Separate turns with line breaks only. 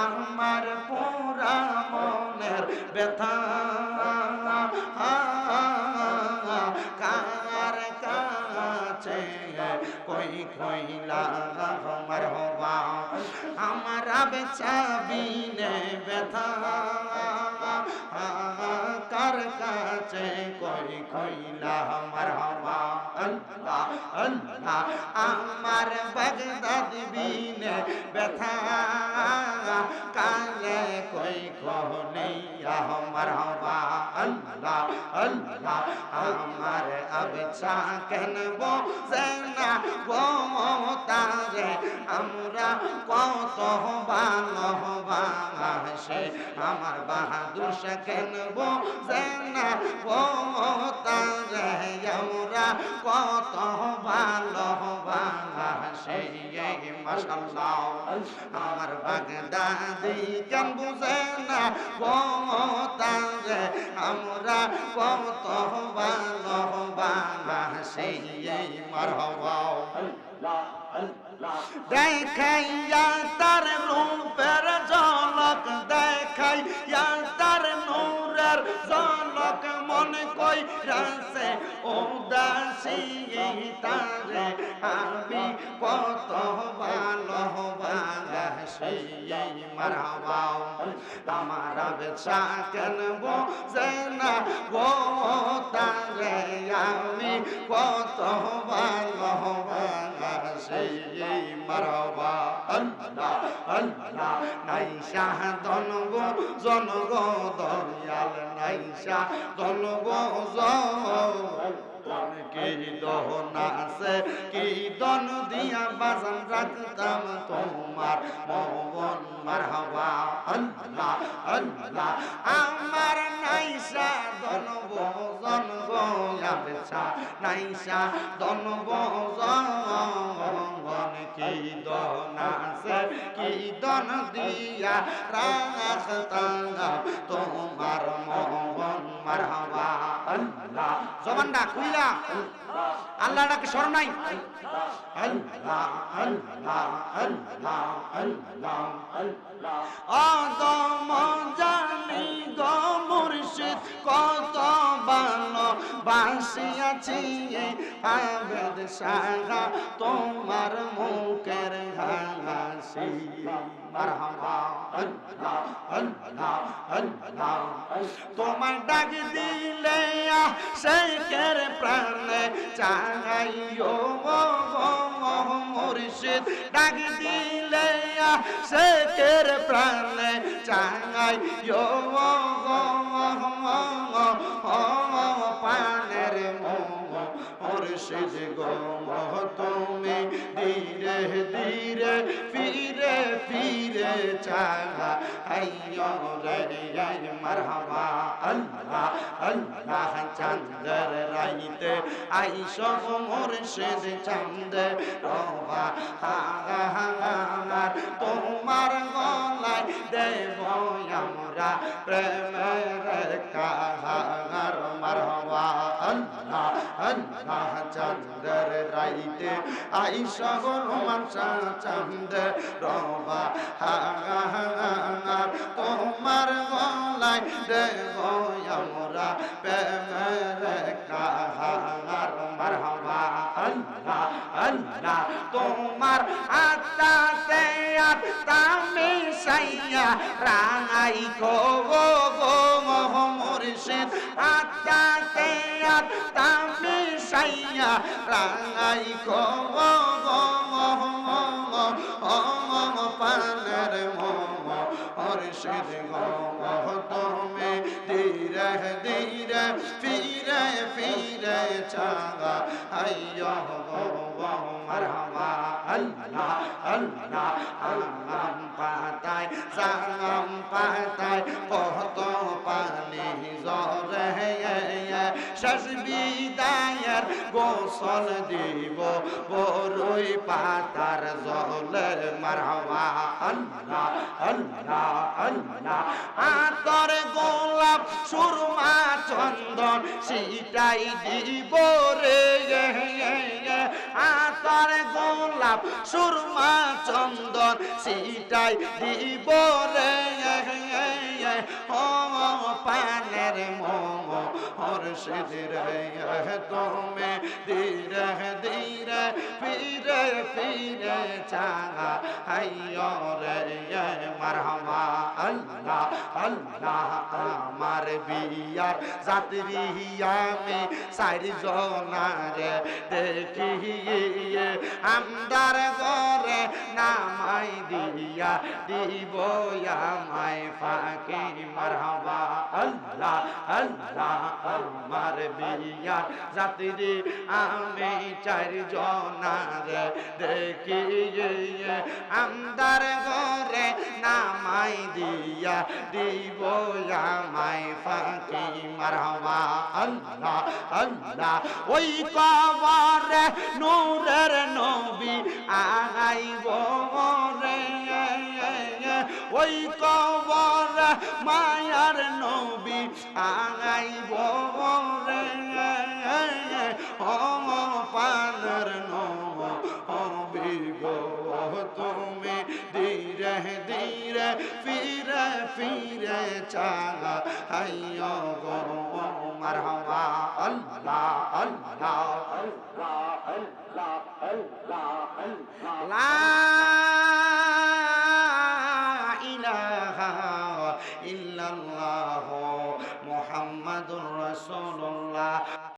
আমার পুরা মনের ব্যথা। কার কাছে কই কইলা আমার হবা আমার বেচাবিনে ব্যথা। কার কাছে কই কইলা আমার হবা আল্লাহ আল্লাহ আমার বাগদাদ বিনে ব্যথা কালে কই কহলিয়া আমার হবা আল্লাহ আল্লাহ, আমার আবছা কেন বোঝেনা গো তারে আমরা কত ভালোবাসে, আমার বাহাদুর সে কেন বোঝেনা গো তারে আমরা কত ভালোবাসে মাশাল্লাহ আমার বাগদাদি কেন বুঝে না গো তারে আমরা কত ভালোবাসে মারহাবা। দেখাইয়া তার রূপের ঝলক, দেখাইয়া তার নূরের ঝলক, মন কই রাসে উদাসী তারে, আমি কত ভালোবাসি মারহাবা আমার বেচা কেন বোঝে না গো তারে আমি কত ভালোবাসি মারহাবা আল্লাহ আল্লাহ নাই শাহ দনগ জনগ দয়াল নাই শাহ দনগ কি দহন আছে কি দন দিয়া বাজান রাখতাম তোমার মন মারহাবা। আল্লাহ আল্লাহ, আমার নাইসা দন জন গোয়াবেছা নাইসা দন জন কি দন আছে কি দন দিয়া রাখতাম তোমার মন মারহাবা, আল্লাহ। জবানটা খুইলা। আল্লাহ ডাকে স্মরণ নাই? আল্লাহ আল্লাহ আল্লাহ আল্লাহ। আদম জানি গো মুর্শিদ, কত বাসিয়াছি আবেদ সাহা তোমার মুখের হাসি। তোমার ডাক দিলে শেখের প্রাণে চাইও মুর্শিদ। ডাক দিলে শেখের প্রাণে চাইও মুর্শিদ গো তুমি ধীরে ধীরে ফিরে ফিরে চাগা আইয়ো রে মারহাবা, আল্লাহ আল্লাহ চন্দ্র রাইতে আইস মুর্শিদ চন্দ্র রবা হাগার তোমার গলায় দেব আমরা প্রেমের কাহার রাইতে আইস রোমাঞ্চা চন্দ্র রবা হাগার তোমার গলায় দেব আমরা প্রেমের কাহার মারহাবা, আল্লাহ আল্লাহ, তোমার আত্মাতে আত্মা মিশাইয়া রাঙাই গো গো মোহ মুর্শিদ আত্মাতে আত্মা মিশাইয়া রাঙাই মোহ মোহ পানের মোহ মুর্শিদ গো তুমি ধীরে ধীরে ফিরে ফিরে চাগা আইয়ো গো মারহাবা আল্লাহ আল্লাহ আল্লাহ পাতায় সালাম পাতায় কত গোসল দিব, বরুই পাতার জলে মারহাবা। আল্লাহ আল্লাহ আল্লাহ। আতর গোলাপ, সুরমা, চন্দন সিটাই দিব রে আতার গোলাপ, সুরমা, চন্দন সিটাই দিব রে ও মোম হর্ষিদ রে তুমি ধীরে ধীরে ফিরে ফিরে চাঙা হাইয় রে মারহামা আল্লাহ আল্লাহ আমার বিয়ার যাত্রী আমি সারি জনারে দেখি আমদার ঘরে নামাই দিয়া দিব আমায় ফাঁকি মারহাবা আল্লাহ আল্লাহ আমার বিয়ার যাত্রী আমি চার জনারে দেখি আমদার ঘরে নামাই দিয়া দিব আমায় ফাঁকি। মারহাবা আল্লাহ আল্লাহ। ওই কবরে নূরের নবী আইব রে। ওই কবর মায়ার নবী আগাই বরে পানার নবী গো তুমি ধীরে ধীরে ফিরে ফিরে চালা। হাইয় গো মারহামা আল্লাহ আল্লাহ আল্লাহ আল্লাহ আল্লাহ।